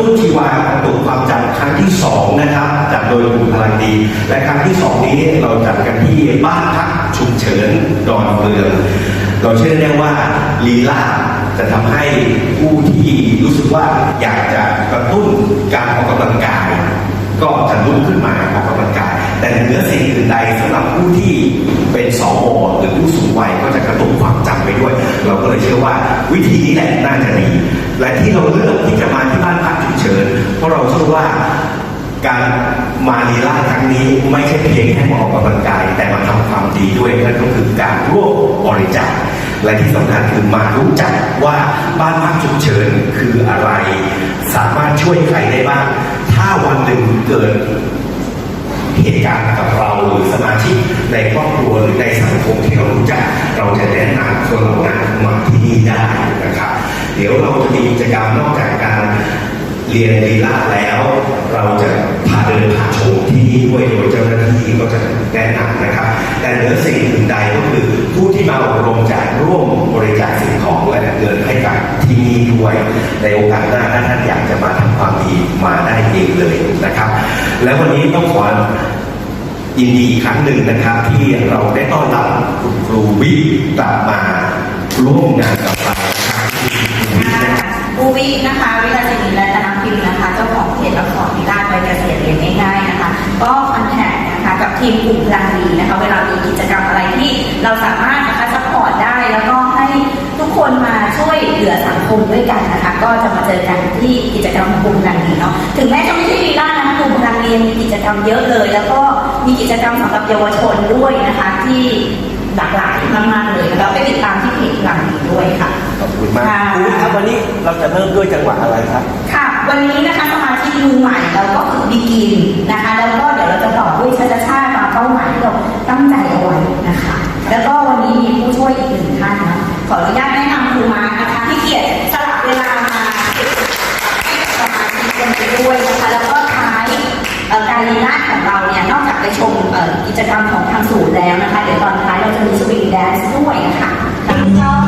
ตุ้นชีวากระตุ้นความจำครั้งที่สองนะครับจัดโดยกลุ่มพลังดี และครั้งที่สองนี้เราจัดกันที่บ้านพักฉุกเฉินดอนเมือง เราเชื่อแน่ว่าลีลาจะทำให้ผู้ที่รู้สึกว่าอยากจะกระตุ้นการออกกำลังกาย ก็จะลุกขึ้นมาออกกำลังกาย เหนือสิ่งอื่นใดสำหรับผู้ที่เป็นสวหรือผู้สูงวัยก็จะกระตุ้นความจำไปด้วย เราก็เลยเชื่อว่าวิธีนี้แหละน่าจะดี และที่เราเลือกที่จะมาที่บ้านพักฉุกเฉินเพราะเราเชื่อว่าการมาลีลาครั้งนี้ไม่ใช่เพียงแค่มาออกกำลังกาย แต่มาทำความดีด้วยนั่นก็คือการร่วมบริจาคและที่สำคัญคือมารู้จักว่าบ้านพักฉุกเฉินคืออะไร สามารถช่วยใครได้บ้าง ถ้าวันหนึ่งเกิด เหตุการณ์กับเราหรือสมาชิกในครอบครัวหรือในสังคมที่เรารู้จัก เราจะแนะนำคนเหล่านั้นมาที่นี่ได้นะครับ เดี๋ยวเราจะมีกิจกรรมนอกจากการเรียนลีลาแล้ว เราจะ เดินพาชมที่นี่ด้วยโดยเจ้าหน้าที่ก็จะแนะนำนะครับ แต่เหนือสิ่งอื่นใดก็คือผู้ที่มาอบรมจะร่วมบริจาคสิ่งของและเงินให้กับที่นี่ด้วยในโอกาสหน้าถ้าท่านอยากจะมาทำความดีมาได้เองเลยนะครับ และวันนี้ต้องขอยินดีอีกครั้งหนึ่งนะครับ ที่เราได้ต้อนรับคุณครูวิกลับมาร่วมงานกับเราครับคุณวินะครับบูวินะคะวิ เจ้าของเพจละครวิลาศวัยเกษียณเรียนง่ายๆนะคะ ก็คอนแทคนะคะกับทีมกลุ่มพลังดีนะคะ เวลามีกิจกรรมอะไรที่เราสามารถนะคะซัพพอร์ตได้แล้วก็ให้ทุกคนมาช่วยเหลือสังคมด้วยกันนะคะ ก็จะมาเจอกันที่กิจกรรมของกลุ่มพลังดีเนาะถึงแม้จะไม่ใช่ลีลาศนะคะกลุ่มพลังดียังมีกิจกรรมเยอะเลย แล้วก็มีกิจกรรมสำหรับเยาวชนด้วยนะคะที่หลากหลายมากๆเลยแล้วไปติดตามที่เพจพลังดีด้วยค่ะ ขอบคุณมากค่ะครูวิครับวันนี้เราจะเริ่มด้วยจังหวะอะไรครับ ค่ะ วันนี้นะคะสมาชิก มือใหม่เราก็คือบีกินนะคะ แล้วก็เดี๋ยวเราจะต่อด้วยชาชาชาตามเป้าหมายที่เราตั้งใจเอาไว้นะคะ แล้วก็วันนี้มีผู้ช่วยอีกหนึ่งท่านนะขออนุญาตแนะนำครูมาร์นะคะที่เกียรติสละเวลามาให้สมาชิกกันไปด้วยนะคะแล้วก็ท้ายการลีลาของเราเนี่ยนอกจากไปชมกิจกรรมของทางศูนย์แล้วนะคะ เดี๋ยวตอนท้ายเราจะมีสวิงแดนซ์ด้วยนะคะค่ะ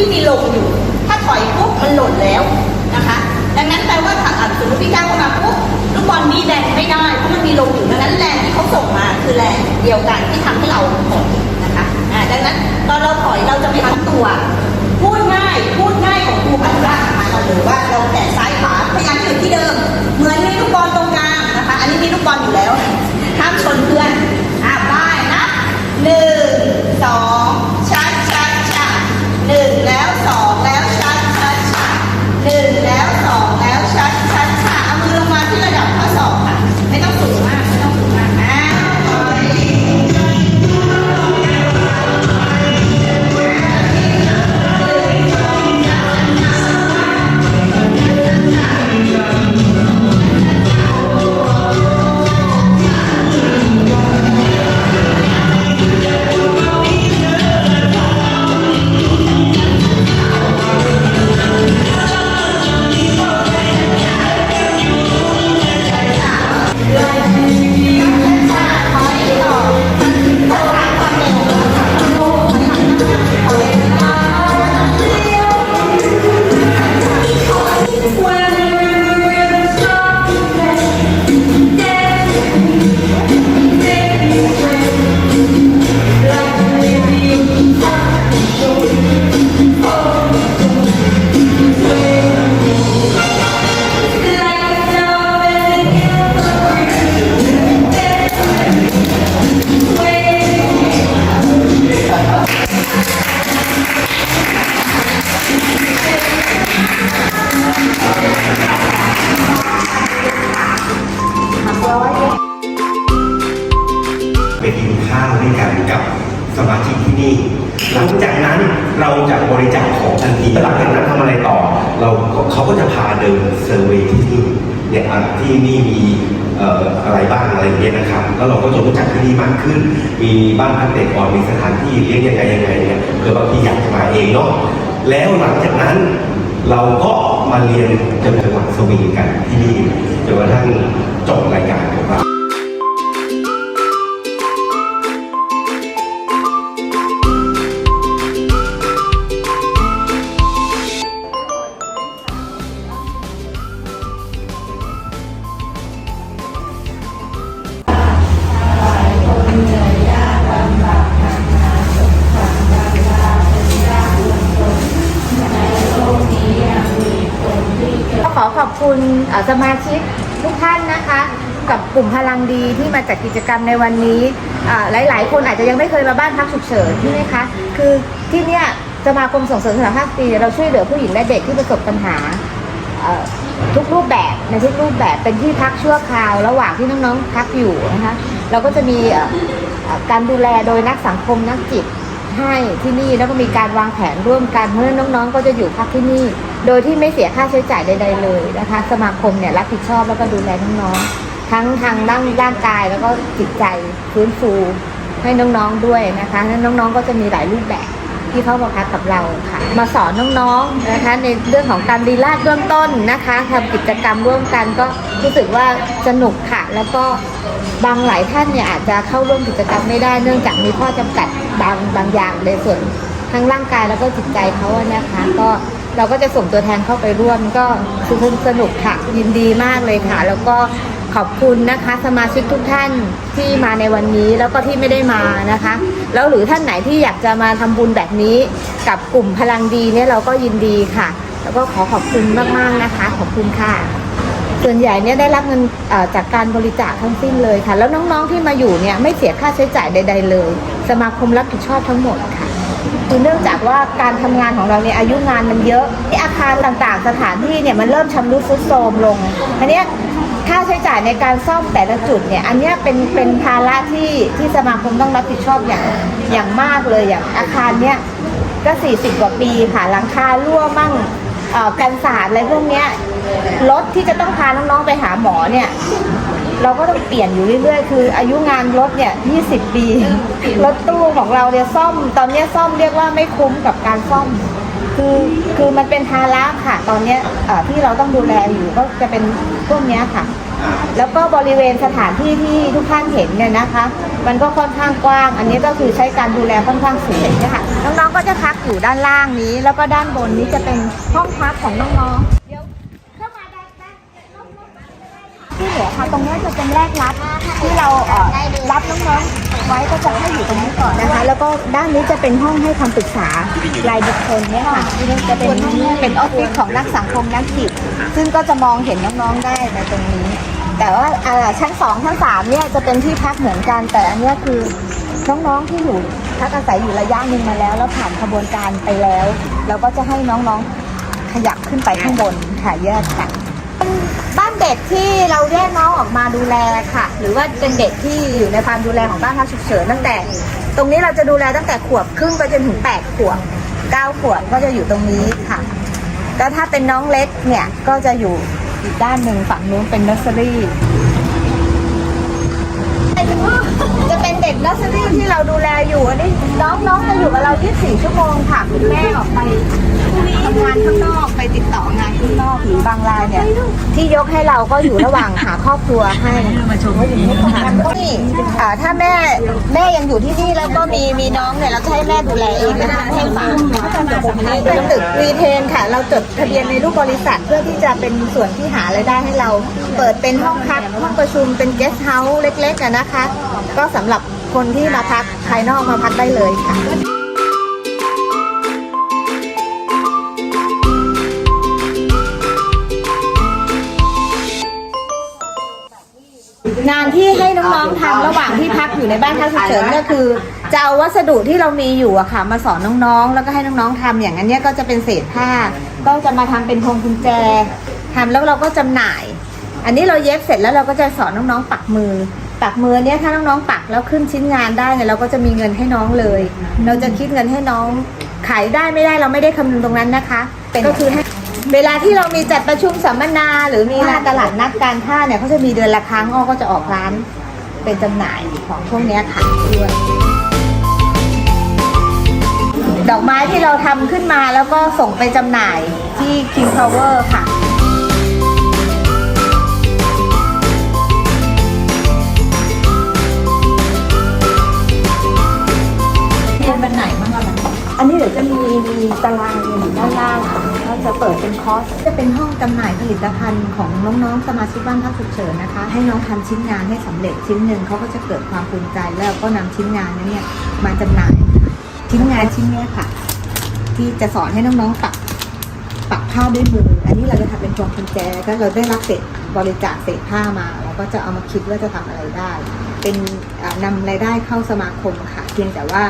ที่มีลมอยู่ ถ้าถอยปุ๊บมันหล่นแล้วนะคะ ดังนั้นแปลว่าถ้าอ่านสมมติพี่ก้าวเข้ามาปุ๊บลูกบอลนี้แรงไม่ได้เพราะมันมีลมอยู่ดังนั้นแรงที่เขาส่งมาคือแรงเดียวกันที่ทำให้เราถอยนะคะอ่าดังนั้นตอนเราถอยเราจะไม่ทั้งตัว พูดง่าย พูดง่ายของครูพันว่าเราหรือว่าเราแตะซ้ายขวาพยายามอยู่ที่เดิม เหมือนมีลูกบอลตรงกลางนะคะ อันนี้มีลูกบอลอยู่แล้วห้ามชนเพื่อนอะไปนะหนึ่งสอง สมาชิกที่นี่ หลังจากนั้นเราจะบริจาคของทันทีหลังจากนั้นทำอะไรต่อ เราเขาก็จะพาเดินเซอร์เวยที่นี่เนี่ยที่นี่มีอะไรบ้างอะไรเงี้ยนะครับ แล้วเราก็จะรู้จักที่นี่มากขึ้น มีบ้านพักเด็กอ่อนมีสถานที่เลี้ยงยังไงยังไงเนี่ยเผื่อบางทีอยากมาเองเนาะแล้วหลังจากนั้นเราก็มาเรียนจังหวัดสวีกันที่นี่จนกระทั่งจบรายการ ขอบคุณสมาชิกทุกท่านนะคะ กับกลุ่มพลังดีที่มาจัดกิจกรรมในวันนี้อ่าหลาย ๆ คนอาจจะยังไม่เคยมาบ้านพักฉุกเฉินใช่ไหมคะคือที่เนี่ยสมาคมส่งเสริมสุขภาพตรีเราช่วยเหลือผู้หญิงและเด็กที่ประสบปัญหาทุกรูปแบบในทุกรูปแบบเป็นที่พักชั่วคราว ระหว่างที่น้องๆพักอยู่นะคะเราก็จะมีการดูแลโดยนักสังคมนักจิตให้ที่นี่แล้วก็มีการวางแผนร่วมกันเพราะน้องๆ ก็จะอยู่พักที่นี่ โดยที่ไม่เสียค่าใช้จ่ายใดๆเลยนะคะ สมาคมเนี่ยรับผิดชอบแล้วก็ดูแลน้องๆ ทั้งทางร่างร่างกายแล้วก็จิตใจฟื้นฟูให้น้องๆด้วยนะคะนั้นน้องๆก็จะมีหลายรูปแบบที่เข้ามาพักกับเราค่ะ มาสอนน้องๆนะคะ ในเรื่องของการดีลาดเบื้องต้นนะคะทำกิจกรรมร่วมกันก็รู้สึกว่าสนุกค่ะ แล้วก็บางหลายท่านเนี่ยอาจจะเข้าร่วมกิจกรรมไม่ได้เนื่องจากมีข้อจำกัดบางบางอย่างในส่วนทั้งร่างกายแล้วก็จิตใจเขาอะนะคะ ก็ เราก็จะส่งตัวแทนเข้าไปร่วมก็คือสนุกค่ะยินดีมากเลยค่ะ แล้วก็ขอบคุณนะคะสมาชิกทุกท่านที่มาในวันนี้แล้วก็ที่ไม่ได้มานะคะ แล้วหรือท่านไหนที่อยากจะมาทำบุญแบบนี้ กับกลุ่มพลังดีเนี่ยเราก็ยินดีค่ะ แล้วก็ขอขอบคุณมากๆนะคะ ขอบคุณค่ะ ส่วนใหญ่เนี่ยได้รับเงินจากการบริจาคทั้งสิ้นเลยค่ะ แล้วน้องๆที่มาอยู่เนี่ยไม่เสียค่าใช้จ่ายใด ๆ เลย สมาคมรับผิดชอบทั้งหมดค่ะ คือเนื่องจากว่าการทำงานของเราเนี่ยอายุงานมันเยอะที่อาคารต่างๆ สถานที่เนี่ยมันเริ่มชำรุดทรุดโทรมลงอันเนี้ยค่าใช้จ่ายในการซ่อมแต่ละจุดเนี่ยอันเนี้ยเป็นเป็นภาระที่ที่สมาคมต้องรับผิดชอบอย่างอย่างมากเลยอย่างอาคารเนี้ยก็ 40 กว่าปีค่ะหลังคารั่วมั่งอ่อกันสาดอะไรพวกเนี้ยรถที่จะต้องพาน้องๆไปหาหมอเนี่ย เราก็ต้องเปลี่ยนอยู่เรื่อยๆ คืออายุงานรถเนี่ย 20 ปี รถตู้ของเราเนี่ยซ่อม ตอนเนี้ยซ่อมเรียกว่าไม่คุ้มกับการซ่อม คือคือมันเป็นภาระค่ะ ตอนเนี้ยเอ่อที่เราต้องดูแลอยู่ก็จะเป็นพวกเนี้ยค่ะ แล้วก็บริเวณสถานที่ที่ทุกท่านเห็นเนี่ยนะคะ มันก็ค่อนข้างกว้าง อันนี้ก็คือใช้การดูแลค่อนข้างสูงเนี่ยค่ะน้องๆก็จะพักอยู่ด้านล่างนี้ แล้วก็ด้านบนนี้จะเป็นห้องพักของน้องๆ เดี๋ยวเข้ามาด้านด้านที่เหลือค่ะ ตรงนี้จะเป็นแรกรับที่เรารับน้องๆไว้ก็จะให้อยู่ตรงนี้ก่อนนะคะ แล้วก็ด้านนี้จะเป็นห้องให้คำปรึกษารายบุคคลเนี่ยค่ะจะเป็นเป็นออฟฟิศของนักสังคมนักจิตซึ่งก็จะมองเห็นน้องๆได้ในตรงนี้ แต่ว่าชั้นสองชั้นสามเนี่ยจะเป็นที่พักเหมือนกัน แต่อันนี้คือน้องๆที่อยู่พักอาศัยอยู่ระยะหนึ่งมาแล้ว แล้วผ่านขบวนการไปแล้ว เราก็จะให้น้องๆขยับขึ้นไปข้างบนค่ะแยกกัน บ้านเด็กที่เราแยกน้องออกมาดูแลค่ะ หรือว่าเป็นเด็กที่อยู่ในความดูแลของบ้านพักฉุกเฉินตั้งแต่ ตรงนี้เราจะดูแลตั้งแต่ขวบครึ่งไปจนถึงแปดขวบเก้าขวบก็จะอยู่ตรงนี้ค่ะแล้วถ้าเป็นน้องเล็กเนี่ยก็จะอยู่อีกด้านหนึ่งฝั่งนู้นเป็นนอร์เซอรี่จะเป็นเด็กนอร์เซอรี่ที่เราดูแลอยู่อันนี้น้องๆจะอยู่กับเรา 24 ชั่วโมงค่ะคุณแม่ออกไป ทำงานข้างนอกไปติดต่องานข้างนอกหรือบางรายเนี่ย ที่ยกให้เราก็อยู่ระหว่างหาครอบครัวให้มาชมว่าอยู่ที่ทำงานนี่อ่าถ้าแม่แม่ยังอยู่ที่นี่แล้วก็มีมีน้องเนี่ยเราจะให้แม่ดูแลเองนะคะให้ฝากเป็นตึกรีเทนค่ะ เราจดทะเบียนในรูปบริษัทเพื่อที่จะเป็นส่วนที่หารายได้ให้เรา เปิดเป็นห้องพักห้องประชุมเป็นเกสต์เฮาส์เล็กๆนะคะ ก็สำหรับคนที่มาพักภายนอกมาพักได้เลยค่ะ งานที่ให้น้องๆทำระหว่างที่พักอยู่ในบ้านพักฉุกเฉินก็คือจะเอาวัสดุที่เรามีอยู่อะค่ะ มาสอนน้องๆ แล้วก็ให้น้องๆทำอย่างนั้นเนี่ยก็จะเป็นเศษผ้า ก็จะมาทำเป็นพวงกุญแจทำแล้วเราก็จำหน่าย อันนี้เราเย็บเสร็จแล้วเราก็จะสอนน้องๆปักมือ ปักมือเนี่ยถ้าน้องๆปักแล้วขึ้นชิ้นงานได้เนี่ยเราก็จะมีเงินให้น้องเลย เราจะคิดเงินให้น้องขายได้ไม่ได้เราไม่ได้คำนึงตรงนั้นนะคะ ก็คือให้ เวลาที่เรามีจัดประชุมสัมมนาหรือมีงานตลาดนัดการท่าเนี่ยเขาจะมีเดือนละครั้งอ้อก็จะออกร้านเป็นจำหน่ายของพวกเนี้ยค่ะด้วยดอกไม้ที่เราทำขึ้นมาแล้วก็ส่งไปจำหน่ายที่ King Power ค่ะ เป็นวันไหนบ้างอะอันนี้เดี๋ยวจะมีมีตารางอยู่ด้านล่างค่ะ ก็จะเปิดเป็นคอร์สจะเป็นห้องจำหน่ายผลิตภัณฑ์ของน้องๆสมาชิกบ้านพักฉุกเฉินนะคะ ให้น้องทำชิ้นงานให้สำเร็จชิ้นหนึ่งเขาก็จะเกิดความภูมิใจแล้วก็นำชิ้นงานนั้นเนี่ยมาจำหน่าย ชิ้นงานชิ้นนี้ค่ะ ที่จะสอนให้น้องๆปักปักผ้าด้วยมือ อันนี้เราจะทำเป็นพวงกุญแจก็เราได้รับเศษบริจาคเศษผ้ามาเราก็จะเอามาคิดว่าจะทำอะไรได้ เป็นอ่านำรายได้เข้าสมาคมค่ะ เพียงแต่ว่า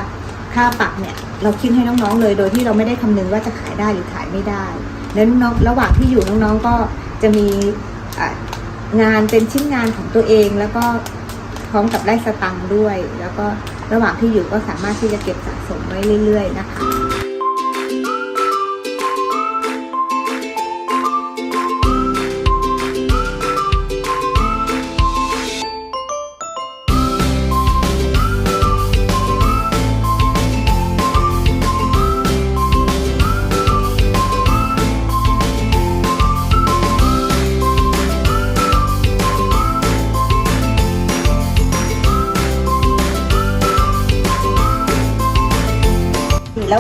ค่าปักเนี่ย เราคิดให้น้องๆเลย โดยที่เราไม่ได้คำนึงว่าจะขายได้หรือขายไม่ได้แล้วน้องระหว่างที่อยู่น้องๆก็จะมีงานเป็นชิ้นงานของตัวเอง แล้วก็พร้อมกับได้สตังค์ด้วย แล้วก็ระหว่างที่อยู่ก็สามารถที่จะเก็บสะสมไว้เรื่อย ๆ นะคะ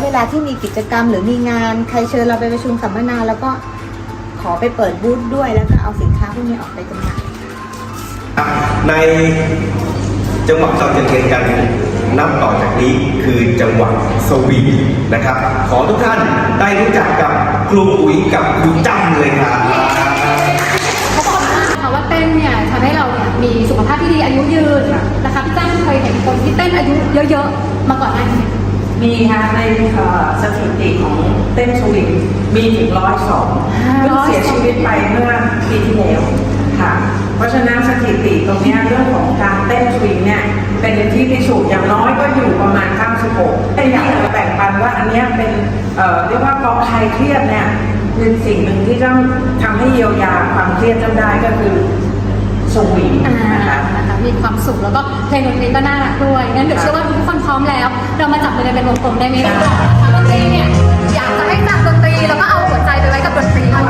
เวลาที่มีกิจกรรมหรือมีงานใครเชิญเราไปประชุมสัมมนาแล้วก็ขอไปเปิดบูธด้วย แล้วก็เอาสินค้าพวกนี้ออกไปจำหน่ายในจังหวัดเราจะเรียนกันนับต่อจากนี้คือจังหวัดสวีนะครับ ขอทุกท่านได้รู้จักกับครูอุ๋ยกับครูจ้ำเลยครับเขาบอกนะคะว่าเต้นเนี่ยทำให้เราเนี่ยมีสุขภาพที่ดีอายุยืนนะคะพี่จ้างเคยเห็นคนที่เต้นอายุเยอะๆ มาก่อนหน้านี้ไห มมีค่ะในเอ่อสถิติของเต้นสวิงมีถึงร้อยสองเพิ่งเสียชีวิตไปเมื่อปีที่แล้วค่ะ เพราะฉะนั้นสถิติตรงเนี้ยเรื่องของการเต้นสวิงเนี่ยเป็นที่พิสูจน์อย่างน้อยก็อยู่ประมาณ 96แต่อยากจะแบ่งปันว่าอันเนี้ยเป็นเอ่อเรียกว่าพอใครเครียดเนี่ยเป็นสิ่งหนึ่งที่ต้องทำให้เยียวยาความเครียดจำได้ก็คือสวิง อ่า นะคะ นะ ความสุข แล้วก็เพลงดนตรีก็น่ารักด้วยงั้นเดี๋ยวเชื่อว่าทุกคนพร้อมแล้ว เรามาจับมือกันเป็นวงกลมได้ไหมคะดนตรีเนี่ยอยากจะให้จับดนตรีแล้วก็เอาหัวใจไปไว้กับดนตรีมี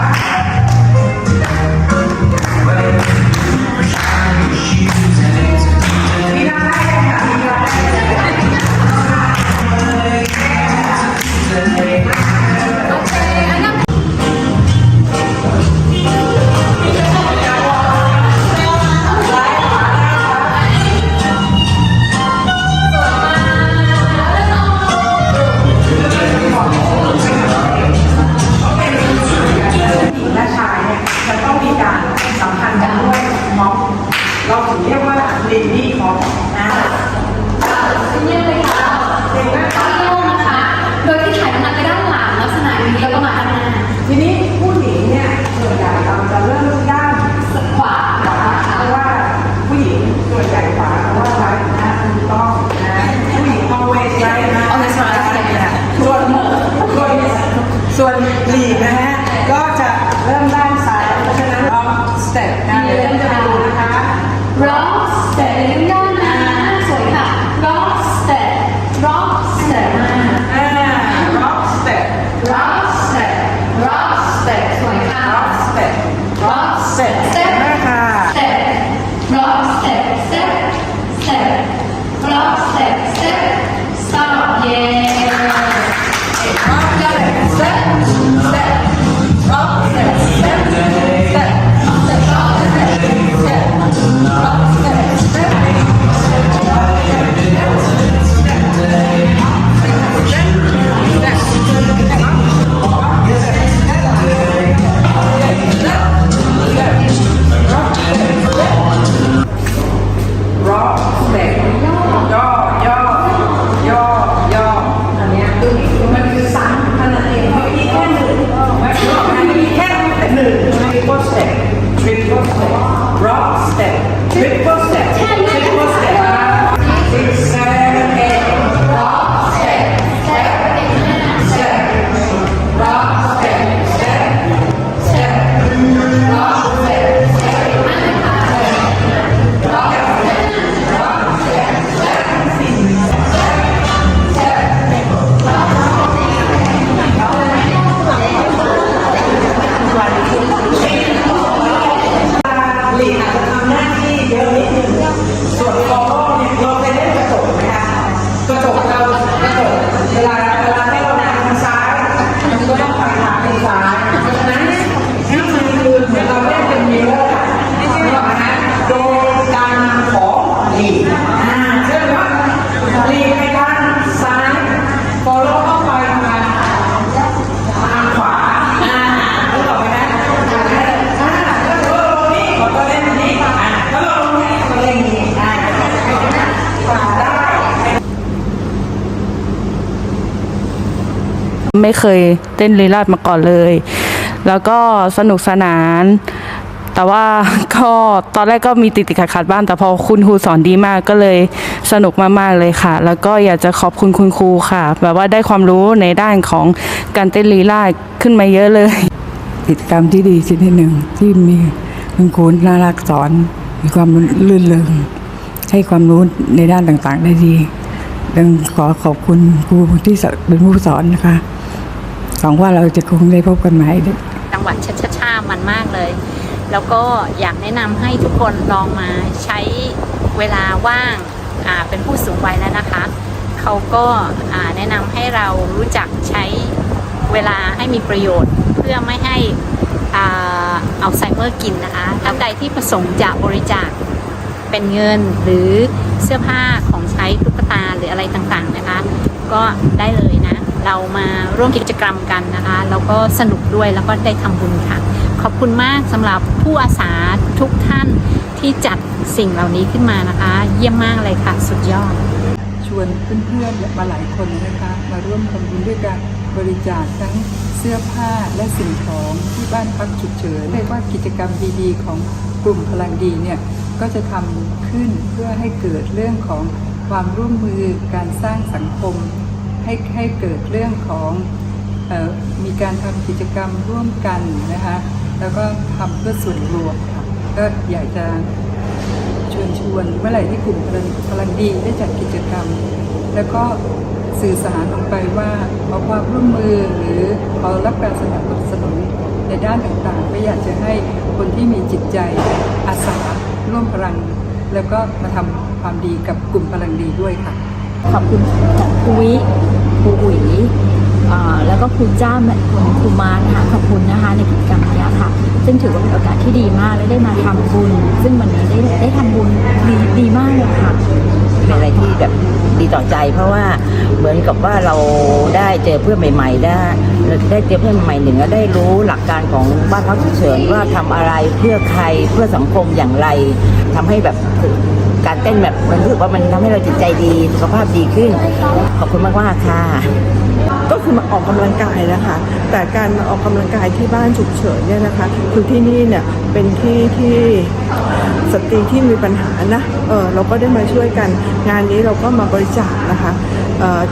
Ross said, Ross หนึ่ง triple step triple step rock step triple step triple ไม่เคยเต้นลีลาดมาก่อนเลย แล้วก็สนุกสนาน แต่ว่าก็ตอนแรกก็มีติดติดขัดขัดบ้างแต่พอคุณครูสอนดีมากก็เลยสนุกมากๆเลยค่ะ แล้วก็อยากจะขอบคุณคุณครูค่ะ แบบว่าได้ความรู้ในด้านของการเต้นลีลาดขึ้นมาเยอะเลย กิจกรรมที่ดีชนิดหนึ่งที่มีคุณครูน่ารักสอนมีความลื่นเริงให้ความรู้ในด้านต่างๆได้ดีดังขอขอบคุณครูที่เป็นผู้สอนนะคะ หวังว่าเราจะคงได้พบกันใหม่จังหวัดชัชชามันมากเลย แล้วก็อยากแนะนำให้ทุกคนลองมาใช้เวลาว่างเป็นผู้สูงวัยแล้วนะคะ เขาก็แนะนำให้เรารู้จักใช้เวลาให้มีประโยชน์ เพื่อไม่ให้อาอัลไซเมอร์กินนะคะท่านใดที่ประสงค์จะบริจาคเป็นเงินหรือเสื้อผ้าของใช้ตุ๊กตาหรืออะไรต่างๆนะคะ ก็ได้เลยนะ เรามาร่วมกิจกรรมกันนะคะแล้วก็สนุกด้วยแล้วก็ได้ทำบุญค่ะ ขอบคุณมากสำหรับผู้อาสาทุกท่านที่จัดสิ่งเหล่านี้ขึ้นมานะคะ เยี่ยมมากเลยค่ะ สุดยอด ชวนเพื่อนๆมาหลายคนนะคะ มาร่วมทำบุญด้วยการบริจาคทั้งเสื้อผ้าและสิ่งของที่บ้านพักฉุกเฉินเรียกว่ากิจกรรมดีๆ ของกลุ่มพลังดีเนี่ยก็จะทำขึ้นเพื่อให้เกิดเรื่องของความร่วมมือการสร้างสังคม ให้ให้เกิดเรื่องของออมีการทำกิจกรรมร่วมกันนะคะแล้วก็ทำเพื่อส่วนรวมค่ะก็อยากจะชวนชวนเมื่อไหร่ที่กลุ่มพลังพลังดีได้จัดกิจกรรม แล้วก็สื่อสารออกไปว่าขอความร่วมมือหรือขอรับการสนับสนุนในด้านต่างๆ ก็อยากจะให้คนที่มีจิตใจอาสาร่วมพลัง แล้วก็มาทำความดีกับกลุ่มพลังดีด้วยค่ะ ขอบคุณครูวิ ครูอุ๋ยแล้วก็ครูจ้ามคุณครูมานะคะขอบคุณนะคะในกิจกรรมนี้ค่ะ ซึ่งถือว่าเป็นโอกาสที่ดีมากและได้มาทำบุญ ซึ่งวันนี้ได้ได้ทำบุญดีดีมากเลยค่ะเป็นอะไรที่แบบดีต่อใจ เพราะว่าเหมือนกับว่าเราได้เจอเพื่อนใหม่ๆได้ได้เจอเพื่อนใหม่หนึ่งแล้วได้รู้หลักการของบ้านพักฉุกเฉินว่าทำอะไรเพื่อใครเพื่อสังคมอย่างไรทำให้แบบ การเต้นแบบมันรู้สึกว่ามันทำให้เราจิตใจดีสุขภาพดีขึ้น ขอบคุณมากๆค่ะ ก็คือมาออกกำลังกายนะคะ แต่การมาออกกำลังกายที่บ้านฉุกเฉินเนี่ยนะคะคือที่นี่เนี่ยเป็นที่ที่สตรีที่มีปัญหานะเออเราก็ได้มาช่วยกัน งานนี้เราก็มาบริจาคนะคะ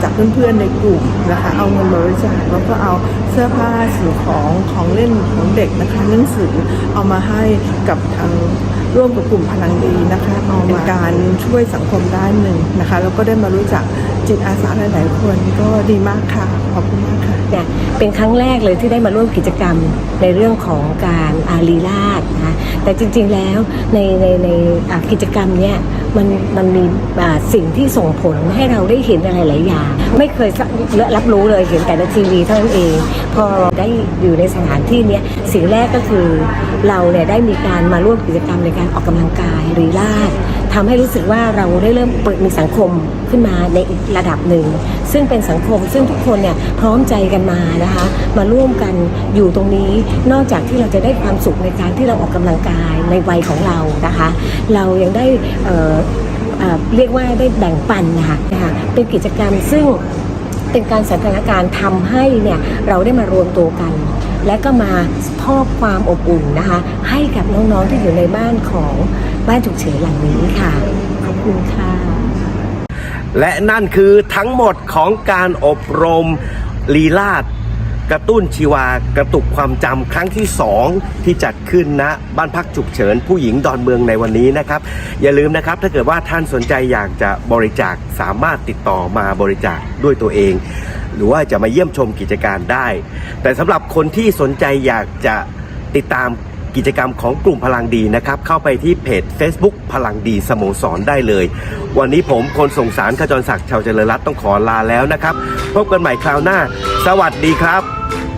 จากเพื่อนๆในกลุ่มนะคะ เอาเงินบริจาคแล้วก็เอาเสื้อผ้าสิ่งของของเล่นของเด็กนะคะหนังสือเอามาให้กับทาง ร่วมกับกลุ่มพลังดีนะคะเอามาการช่วยสังคมด้านหนึ่งนะคะแล้วก็ได้มารู้จักจิตอาสาหลายๆคนก็ดีมากค่ะ ขอบคุณมากค่ะเนี่ยเป็นครั้งแรกเลยที่ได้มาร่วมกิจกรรมในเรื่องของการอาลีลาดนะแต่จริงๆแล้วในในในกิจกรรมเนี่ยมันมันมีสิ่งที่ส่งผลให้เราได้เห็นอะไรหลายอย่าง ไม่เคยรับรู้เลยเห็นแต่ในทีวีเท่านั้นเอง พอได้อยู่ในสถานที่เนี้ยสิ่งแรกก็คือเราเนี่ยได้มีการมาร่วมกิจกรรมในการออกกำลังกายรีลาด ทำให้รู้สึกว่าเราได้เริ่มเปิดมีสังคมขึ้นมาในอีกระดับหนึ่ง ซึ่งเป็นสังคมซึ่งทุกคนเนี่ยพร้อมใจกันมานะคะ มาร่วมกันอยู่ตรงนี้นอกจากที่เราจะได้ความสุขในการที่เราออกกำลังกายในวัยของเรานะคะ เรายังได้เเเรียกว่าได้แบ่งปันนะคะนะคะเป็นกิจกรรมซึ่งเป็นการสันทนาการทำให้เนี่ยเราได้มารวมตัวกัน และก็มาพอบความอบอุ่นนะคะ ให้กับน้องๆที่อยู่ในบ้านของ บ้านฉุกเฉินหลังนี้ค่ะ ขอบคุณค่ะ และนั่นคือทั้งหมดของการอบรมลีลาดกระตุ้นชีวากระตุกความจำครั้งที่ 2 ที่จัดขึ้นณบ้านพักฉุกเฉิน ผู้หญิงดอนเมืองในวันนี้นะครับ อย่าลืมนะครับถ้าเกิดว่าท่านสนใจอยากจะบริจาคสามารถติดต่อมาบริจาคด้วยตัวเอง หรือว่าจะมาเยี่ยมชมกิจการได้ แต่สำหรับคนที่สนใจอยากจะติดตาม กิจกรรมของกลุ่มพลังดีนะครับ เข้าไปที่เพจ Facebook พลังดีสโมสรได้เลย วันนี้ผมคนส่งสารขจรศักดิ์ชาวเจริญรัตน์ต้องขอลาแล้วนะครับ พบกันใหม่คราวหน้า สวัสดีครับ